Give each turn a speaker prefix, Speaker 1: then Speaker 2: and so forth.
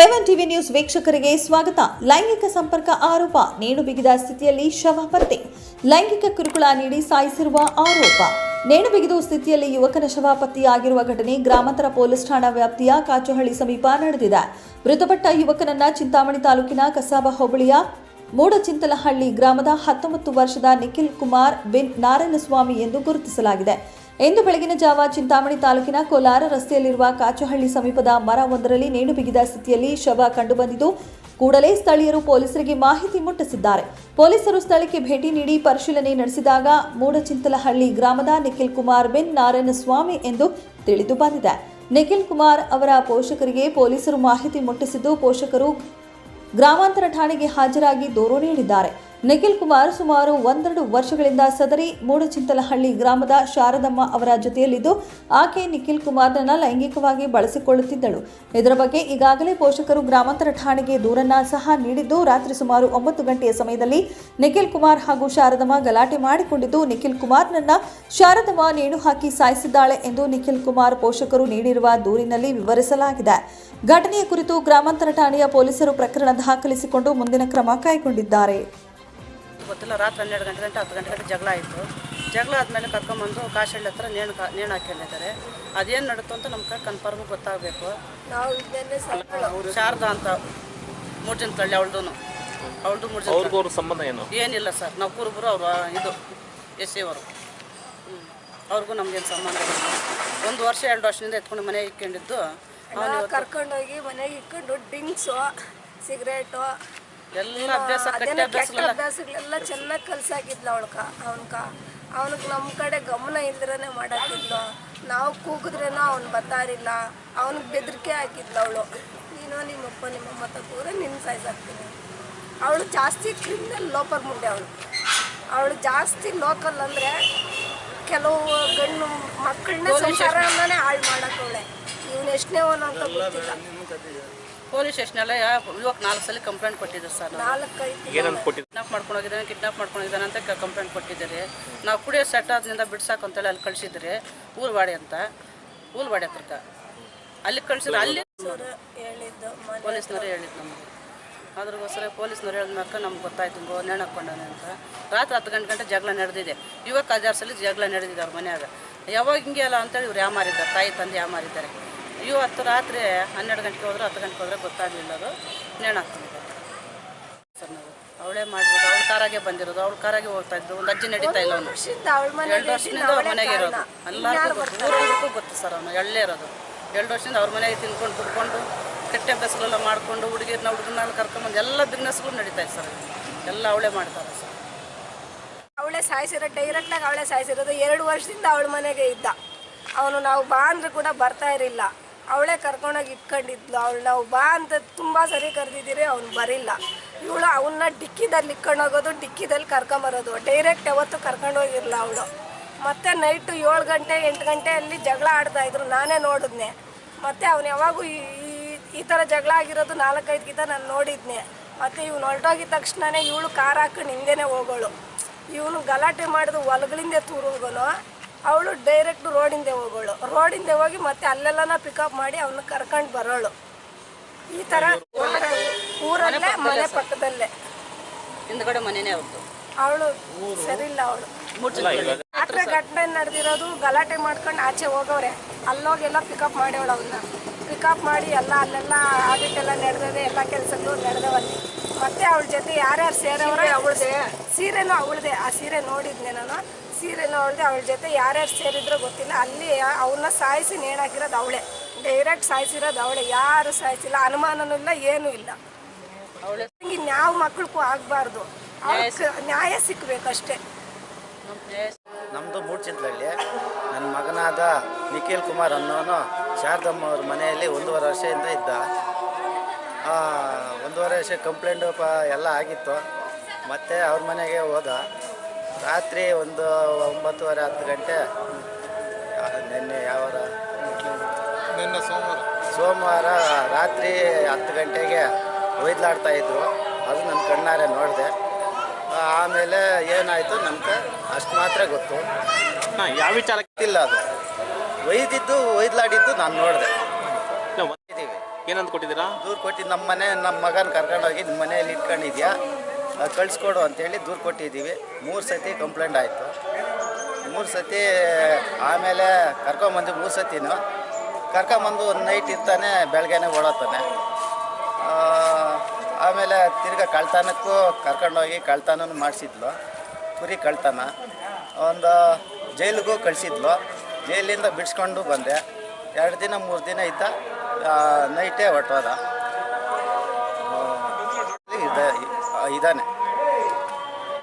Speaker 1: Heaven TV news ವೀಕ್ಷಕರಿಗೆ ಸ್ವಾಗತ. ಲೈಂಗಿಕ ಸಂಪರ್ಕ ಆರೋಪ ನೇಣು ಬಿಗಿದ ಸ್ಥಿತಿಯಲ್ಲಿ ಶವ ಪತ್ತೆ. ಲೈಂಗಿಕ ಕಿರುಕುಳ ನೀಡಿ ಸಾಯಿಸಿರುವ ಆರೋಪ. ನೇಣು ಬಿಗಿದು ಸ್ಥಿತಿಯಲ್ಲಿ ಯುವಕನ ಶವ ಪತ್ತೆಯಾಗಿರುವ ಘಟನೆ ಗ್ರಾಮಾಂತರ ಪೊಲೀಸ್ ಠಾಣಾ ವ್ಯಾಪ್ತಿಯ ಕಾಚುಹಳ್ಳಿ ಸಮೀಪ ನಡೆದಿದೆ. ಮೃತಪಟ್ಟ ಯುವಕನನ್ನ ಚಿಂತಾಮಣಿ ತಾಲೂಕಿನ ಕಸಾಬ ಹೋಬಳಿಯ ಮೂಡಚಿಂತಲಹಳ್ಳಿ ಗ್ರಾಮದ ಹತ್ತೊಂಬತ್ತು ವರ್ಷದ ನಿಖಿಲ್ ಕುಮಾರ್ ಬಿನ್ ನಾರಾಯಣಸ್ವಾಮಿ ಎಂದು ಗುರುತಿಸಲಾಗಿದೆ. ಇಂದು ಬೆಳಗಿನ ಜಾವ ಚಿಂತಾಮಣಿ ತಾಲೂಕಿನ ಕೋಲಾರ ರಸ್ತೆಯಲ್ಲಿರುವ ಕಾಚಹಳ್ಳಿ ಸಮೀಪದ ಮರ ಒಂದರಲ್ಲಿ ನೇಣು ಬಿಗಿದ ಸ್ಥಿತಿಯಲ್ಲಿ ಶವ ಕಂಡುಬಂದಿದ್ದು, ಕೂಡಲೇ ಸ್ಥಳೀಯರು ಪೊಲೀಸರಿಗೆ ಮಾಹಿತಿ ಮುಟ್ಟಿಸಿದ್ದಾರೆ. ಪೊಲೀಸರು ಸ್ಥಳಕ್ಕೆ ಭೇಟಿ ನೀಡಿ ಪರಿಶೀಲನೆ ನಡೆಸಿದಾಗ ಮೂಡಚಿಂತಲಹಳ್ಳಿ ಗ್ರಾಮದ ನಿಖಿಲ್ ಕುಮಾರ್ ಬಿನ್ ನಾರಾಯಣಸ್ವಾಮಿ ಎಂದು ತಿಳಿದು ಬಂದಿದೆ. ನಿಖಿಲ್ ಕುಮಾರ್ ಅವರ ಪೋಷಕರಿಗೆ ಪೊಲೀಸರು ಮಾಹಿತಿ ಮುಟ್ಟಿಸಿದ್ದು, ಪೋಷಕರು ಗ್ರಾಮಾಂತರ ಠಾಣೆಗೆ ಹಾಜರಾಗಿ ದೂರು ನೀಡಿದ್ದಾರೆ. ನಿಖಿಲ್ ಕುಮಾರ್ ಸುಮಾರು ಒಂದೆರಡು ವರ್ಷಗಳಿಂದ ಸದರಿ ಮೂಡಚಿಂತಲಹಳ್ಳಿ ಗ್ರಾಮದ ಶಾರದಮ್ಮ ಅವರ ಜೊತೆಯಲ್ಲಿದ್ದು, ಆಕೆ ನಿಖಿಲ್ ಕುಮಾರ್ನನ್ನ ಲೈಂಗಿಕವಾಗಿ ಬಳಸಿಕೊಳ್ಳುತ್ತಿದ್ದಳು. ಇದರ ಬಗ್ಗೆ ಈಗಾಗಲೇ ಪೋಷಕರು ಗ್ರಾಮಾಂತರ ಠಾಣೆಗೆ ದೂರನ್ನ ಸಹ ನೀಡಿದ್ದು, ರಾತ್ರಿ ಸುಮಾರು ಒಂಬತ್ತು ಗಂಟೆಯ ಸಮಯದಲ್ಲಿ ನಿಖಿಲ್ ಕುಮಾರ್ ಹಾಗೂ ಶಾರದಮ್ಮ ಗಲಾಟೆ ಮಾಡಿಕೊಂಡಿದ್ದು, ನಿಖಿಲ್ ಕುಮಾರ್ನನ್ನ ಶಾರದಮ್ಮ ನೇಣು ಹಾಕಿ ಸಾಯಿಸಿದ್ದಾಳೆ ಎಂದು ನಿಖಿಲ್ ಕುಮಾರ್ ಪೋಷಕರು ನೀಡಿರುವ ದೂರಿನಲ್ಲಿ ವಿವರಿಸಲಾಗಿದೆ. ಘಟನೆಯ ಕುರಿತು ಗ್ರಾಮಾಂತರ ಠಾಣೆಯ ಪೊಲೀಸರು ಪ್ರಕರಣ ದಾಖಲಿಸಿಕೊಂಡು ಮುಂದಿನ ಕ್ರಮ ಕೈಗೊಂಡಿದ್ದಾರೆ.
Speaker 2: ಗೊತ್ತಿಲ್ಲ. ರಾತ್ರಿ ಹನ್ನೆರಡು ಗಂಟೆ ಗಂಟೆ ಹತ್ತು ಗಂಟೆ ಗಂಟೆ ಜಗಳ ಆಯಿತು. ಜಗಳ ಆದಮೇಲೆ ಕರ್ಕೊಂಬಂದು ಕಾಶಳ್ಳಿ ಹತ್ರ ನೇಣು ಕಾ ನೇಣು ಹಾಕೊಂಡಿದ್ದಾರೆ ಅದೇನು ನಡೀತು ಅಂತ ನಮ್ಗೆ ಕನ್ಫರ್ಮ್ ಗೊತ್ತಾಗಬೇಕು.
Speaker 3: ನಾವು ಇದನ್ನೇ ಸ್ವಲ್ಪ
Speaker 2: ಶಾರದಾ ಅಂತ ಮೂರ್ಜನ್ ತಳ್ಳಿ ಅವಳ್ದು ಅವಳ್ದು ಮೂರ್ಜನ್
Speaker 4: ಅವ್ರಿಗೂ ಸಂಬಂಧ ಏನು?
Speaker 2: ಏನಿಲ್ಲ ಸರ್. ನಾವು ಕುರುಬರು ಅವರು ಇದು ಎಸ್ ಸಿ ಅವರು ಅವ್ರಿಗೂ ನಮ್ಗೇನು ಸಂಬಂಧ ಇಲ್ಲ. ಒಂದು ವರ್ಷ ಎರಡು ವರ್ಷದಿಂದ ಎತ್ಕೊಂಡು ಮನೆಗೆ ಇಟ್ಕೊಂಡಿದ್ದು ಅವನು
Speaker 3: ಕರ್ಕೊಂಡೋಗಿ ಮನೆಗೆ ಇಟ್ಕೊಂಡು ಡ್ರಿಂಕ್ಸು ಸಿಗರೇಟು
Speaker 2: ಎಲ್ಲ ಅಭ್ಯಾಸ ಕಟ್ಟಿ
Speaker 3: ಅದೇನೋ ಕೆಟ್ಟ
Speaker 2: ಅಭ್ಯಾಸಗಳೆಲ್ಲ
Speaker 3: ಚೆನ್ನಾಗಿ ಕಲ್ಸಾಕಿದ್ಲು ಅವಳ್ಕ ಅವನ್ಕ. ಅವನಿಗೆ ನಮ್ಮ ಕಡೆ ಗಮನ ಇಲ್ದಿರನೆ ಮಾಡಾಕಿದ್ಲು ನಾವು ಕೂಗಿದ್ರೇನೋ ಅವ್ನು ಬರ್ತಾರಿಲ್ಲ ಅವನಿಗೆ ಬೆದರಿಕೆ ಹಾಕಿದ್ಲು ಅವಳು. ನೀನು ನಿಮ್ಮಪ್ಪ ನಿಮ್ಮಮ್ಮ ತಕ್ಕೂರೆ ನಿನ್ ಸೈಜ್ ಹಾಕ್ತೀನಿ. ಅವಳು ಜಾಸ್ತಿ ಕ್ರಿಮಿನಲ್ ಲೋಪರ್ ಮುಂದೆ ಅವಳು. ಅವಳು ಜಾಸ್ತಿ ಲೋಕಲ್ ಅಂದರೆ ಕೆಲವು ಗಂಡು ಮಕ್ಕಳನ್ನ ಸಂಸಾರನೇ ಹಾಳು ಮಾಡಕ್ಕವಳೆ ಇವನು ಎಷ್ಟನೇ ಅಂತ ಗೊತ್ತಿಲ್ಲ.
Speaker 2: ಪೊಲೀಸ್ ಸ್ಟೇಷನಲ್ಲೇ ಯುವಕ ನಾಲ್ಕು ಸಲ ಕಂಪ್ಲೇಂಟ್ ಕೊಟ್ಟಿದ್ದಾರೆ ಸರ್
Speaker 4: ಏನಂತ ಕೊಟ್ಟಿದ್ದು?
Speaker 2: ಕಿಡ್ನಾಪ್ ಮಾಡ್ಕೊಂಡು ಹೋಗಿದ್ದಾನೆ ಕಿಡ್ನಾಪ್ ಮಾಡ್ಕೊಂಡು ಹೋಗಿದ್ದಾನೆ ಅಂತ ಕಂಪ್ಲೇಂಟ್ ಕೊಟ್ಟಿದ್ದಾರೆ. ನಾವು ಕುಡಿಯೋ ಸೆಟ್ ಆದ್ರಿಂದ ಬಿಡ್ಸಾಕು ಅಂತೇಳಿ ಅಲ್ಲಿ ಕಳಿಸಿದ್ರಿ ಊಲ್ವಾಡಿ ಅಂತ ಊಲ್ವಾಡಿ ಹತ್ರಕ್ಕೆ. ಅಲ್ಲಿ ಕಳ್ಸಿದ್ರೆ ಅಲ್ಲಿ ಪೊಲೀಸ್ನವ್ರು ಹೇಳಿದ್ದು ನಮಗೆ. ಅದ್ರಗೋಸ್ಕರ ಪೊಲೀಸ್ನವ್ರು ಹೇಳಿದ್ಮೇಲೆ ನಮ್ಗೆ ಗೊತ್ತಾಯ್ತು ಹಿಂಗೋ ನೇಣು ಹಾಕ್ಕೊಂಡಾನೆ ಅಂತ. ರಾತ್ರಿ ಹತ್ತು ಗಂಟೆ ಗಂಟೆ ಜಗಳ ನಡೆದಿದೆ. ಯುವಕ ಹಜಾರ್ ಸಲ ಜಗಳ ನಡೆದಿದೆ ಅವ್ರ ಮನ್ಯಾಗ. ಯಾವಾಗ ಹಿಂಗೆ ಅಲ್ಲ ಅಂತೇಳಿ ಇವ್ರು ಯಾಮಾರಿದ್ದಾರೆ ತಾಯಿ ತಂದೆ ಯಾಮಾರಿದ್ದಾರೆ ಇವತ್ತು ರಾತ್ರಿ ಹನ್ನೆರಡು ಗಂಟೆಗೆ ಹೋದ್ರೆ ಹತ್ತು ಗಂಟೆಗೆ ಹೋದ್ರೆ ಗೊತ್ತಾಗಲಿಲ್ಲ ಅದು. ನೇಣು ಹಾಕ್ತಿದ್ದಾರೆ ಸರ್ ನಾವು ಅವಳೇ ಮಾಡಿರೋದು ಅವಳ ಕಾರಾಗೆ ಬಂದಿರೋದು ಅವಳ ಕಾರಾಗೆ ಹೋಗ್ತಾ ಇದ್ದು ಒಂದು ಅಜ್ಜಿ ನಡೀತಾ ಇಲ್ಲ ಅವನು ಎರಡು ವರ್ಷದಿಂದ ಅವ್ರ ಮನೆಗೆ ಇರೋದು. ಎಲ್ಲರಿಗೂ ಗೊತ್ತು ಊರಿಗೂ ಗೊತ್ತು ಸರ್ ಅವನು ಎಳ್ಳೇ ಇರೋದು. ಎರಡು ವರ್ಷದಿಂದ ಅವ್ರ ಮನೆಗೆ ತಿನ್ಕೊಂಡು ಕುಡ್ಕೊಂಡು ಕೆಟ್ಟ ಅಭ್ಯಾಸಗಳೆಲ್ಲ ಮಾಡಿಕೊಂಡು ಹುಡುಗಿರ್ನ ಹುಡುಗನ ಕರ್ಕೊಂಬಂದು ಎಲ್ಲ ಬಿಸ್ನೆಸ್ಗಳು ನಡೀತಾ ಇದೆ ಸರ್ ಎಲ್ಲ ಅವಳೇ ಮಾಡ್ತಾರೆ ಸರ್.
Speaker 3: ಅವಳೇ ಸಾಯಿಸಿರೋ ಡೈರೆಕ್ಟಾಗಿ ಅವಳೇ ಸಾಯಿಸಿರೋದು ಎರಡು ವರ್ಷದಿಂದ ಅವಳ ಮನೆಗೆ ಇದ್ದ. ಅವನು ನಾವು ಬಾ ಅಂದ್ರೆ ಕೂಡ ಬರ್ತಾ ಇರಲಿಲ್ಲ. ಅವಳೇ ಕರ್ಕೊಂಡೋಗಿ ಇಟ್ಕೊಂಡಿದ್ಲು. ಅವಳು, ನಾವು ಬಾ ಅಂತ ತುಂಬ ಸರಿ ಕರೆದಿದ್ದೀರಿ, ಅವ್ನು ಬರಿಲ್ಲ. ಇವಳು ಅವನ್ನ ಡಿಕ್ಕಿದಲ್ಲಿ ಇಟ್ಕೊಂಡು ಹೋಗೋದು ಡಿಕ್ಕಿದಲ್ಲಿ ಕರ್ಕೊಂಬರೋದು. ಡೈರೆಕ್ಟ್ ಯಾವತ್ತೂ ಕರ್ಕೊಂಡೋಗಿರಲ್ಲ ಅವಳು. ಮತ್ತೆ ನೈಟು ಏಳು ಗಂಟೆ, ಎಂಟು ಗಂಟೆಯಲ್ಲಿ ಜಗಳ ಆಡ್ತಾ ಇದ್ರು. ನಾನೇ ನೋಡಿದ್ನೆ. ಮತ್ತೆ ಅವನು ಯಾವಾಗೂ ಈ, ಈ- ಥರ ಜಗಳ ಆಗಿರೋದು ನಾಲ್ಕೈದು ಗೀತ ನಾನು ನೋಡಿದ್ನೆ. ಮತ್ತು ಇವ್ನು ಹೊರಟೋಗಿದ ತಕ್ಷಣನೇ ಇವಳು ಕಾರ್ ಹಾಕೊಂಡು ಹಿಂದೆನೇ ಹೋಗೋಳು. ಇವನು ಗಲಾಟೆ ಮಾಡಿದ್ರು ಒಲಗಳಿಂದ ತೂರು ಅವಳು ಡೈರೆಕ್ಟ್ ರೋಡಿಂದ ಹೋಗೋಳು. ರೋಡಿಂದ ಹೋಗಿ ಮತ್ತೆ ಅಲ್ಲೆಲ್ಲ ಪಿಕಪ್ ಮಾಡಿ ಅವನ್ನ ಕರ್ಕೊಂಡು ಬರೋಳು. ಈ ತರ ಊರಲ್ಲೇ ಮನೆ ಪಕ್ಕದಲ್ಲೇ?
Speaker 2: ಹಿಂದ್ಗಡೆ ಮನೆನೇ ಅವ್ರದ್ದು
Speaker 3: ಅವಳು ಸರಿಯಿಲ್ಲ ಅವಳು. ರಾತ್ರಿ ಘಟನೆ ನಡೆದಿರೋದು ಗಲಾಟೆ ಮಾಡ್ಕೊಂಡು ಆಚೆ ಹೋಗವ್ರೆ. ಅಲ್ಲೋಗೆಲ್ಲ ಪಿಕಪ್ ಮಾಡ್ಯವಳು ಅವನ್ನ ಪಿಕಪ್ ಮಾಡಿ ಎಲ್ಲ ಅಲ್ಲೆಲ್ಲ ಆಡಿಟ್ ಎಲ್ಲ ನಡೆದಿದೆ ಎಲ್ಲ ಕೆಲಸಗಳು ನಡೆದವಲ್ಲಿ ಮತ್ತೆ ಅವಳ ಜೊತೆ ಯಾರ್ಯಾರು ಸೇರವ್ರೆ ಅವಳದೆ? ಸೀರೆನೂ ಅವಳದೆ. ಆ ಸೀರೆ ನೋಡಿದ್ನೆ ನಾನು. ಸೀರೆನೂ ಅವಳದೆ ಅವಳ ಜೊತೆ ಯಾರ್ಯಾರು ಸೇರಿದ್ರೋ ಗೊತ್ತಿಲ್ಲ. ಅಲ್ಲಿ ಅವನ್ನ ಸಾಯಿಸಿ ನೇಣಾಕಿರೋದು ಅವಳೆ. ಡೈರೆಕ್ಟ್ ಸಾಯಿಸಿರೋದು ಅವಳೆ. ಯಾರು ಸಾಯಿಸಿಲ್ಲ. ಅನುಮಾನನೂ ಇಲ್ಲ ಏನೂ ಇಲ್ಲ.
Speaker 2: ಯಾವ
Speaker 3: ಮಕ್ಕಳಕ್ಕೂ ಮಕ್ಕಳಿಗೂ ಆಗಬಾರ್ದು. ನ್ಯಾಯ ಸಿಕ್ಕಬೇಕಷ್ಟೇ
Speaker 5: ನಮ್ಮದು ಮೂಡ್ಚಿಂತಲಹಳ್ಳಿ ನನ್ನ ಮಗನಾದ ನಿಖಿಲ್ ಕುಮಾರ್ ಅನ್ನೋನು ಶಾರದಮ್ಮ ಅವ್ರ ಮನೆಯಲ್ಲಿ ಒಂದೂವರೆ ವರ್ಷದಿಂದ ಇದ್ದ. ಆ, ಒಂದೂವರೆ ವರ್ಷ ಕಂಪ್ಲೇಂಟು ಪ ಎಲ್ಲ ಆಗಿತ್ತು. ಮತ್ತೆ ಅವ್ರ ಮನೆಗೆ ಹೋದ. ರಾತ್ರಿ ಒಂದು ಒಂಬತ್ತುವರೆ ಹತ್ತು ಗಂಟೆ. ನಿನ್ನೆ ಯಾವಾರ?
Speaker 6: ನಿನ್ನೆ ಸೋಮವಾರ.
Speaker 5: ಸೋಮವಾರ ರಾತ್ರಿ ಹತ್ತು ಗಂಟೆಗೆ ಒಯ್ದಲಾಡ್ತಾ ಇದ್ರು. ಅದು ನನ್ನ ಕಣ್ಣಾರೆ ನೋಡಿದೆ. ಆಮೇಲೆ ಏನಾಯಿತು ನನಗೆ? ಅಷ್ಟು ಮಾತ್ರ ಗೊತ್ತು.
Speaker 4: ಹಾಂ ಯಾವ ವಿಚಾರ
Speaker 5: ಇಲ್ಲ ಅದು. ಒಯ್ದಿದ್ದು ಒಯ್ದಲಾಡಿದ್ದು ನಾನು ನೋಡಿದೆ.
Speaker 4: ಏನಂತ ಕೊಟ್ಟಿದ್ದೀರಾ?
Speaker 5: ದೂರು ಕೊಟ್ಟಿದ್ದು ನಮ್ಮ ಮನೆ ನಮ್ಮ ಮಗನ ಕರ್ಕೊಂಡೋಗಿ ನಿಮ್ಮ ಮನೆಯಲ್ಲಿ ಇಟ್ಕೊಂಡಿದ್ಯಾ? ಕಳಿಸ್ಕೊಡು ಅಂತೇಳಿ ದೂರು ಕೊಟ್ಟಿದ್ದೀವಿ. ಮೂರು ಸತಿ ಕಂಪ್ಲೇಂಟ್ ಆಯಿತು. ಮೂರು ಸತಿ, ಆಮೇಲೆ ಕರ್ಕೊಂಬಂದು ಮೂರು ಸತಿನೂ. ಕರ್ಕೊಂಬಂದು ಒಂದು ನೈಟ್ ಇರ್ತಾನೆ, ಬೆಳಗ್ಗೆನೆ ಓಡತ್ತಾನೆ ಆಮೇಲೆ ತಿರ್ಗಾ ಕಳ್ತನಕ್ಕೂ ಕರ್ಕೊಂಡೋಗಿ ಕಳ್ತನೂ ಮಾಡಿಸಿದ್ಲು. ಕುರಿ ಕಳ್ತನ. ಒಂದು ಜೈಲಿಗೂ ಕಳಿಸಿದ್ಲು. ಜೈಲಿಂದ ಬಿಡಿಸ್ಕೊಂಡು ಬಂದೆ. ಎರಡು ದಿನ, ಮೂರು ದಿನ ಇದ್ದ ನೈಟೇ ಹೊಟ್ಟೋದ இதானே?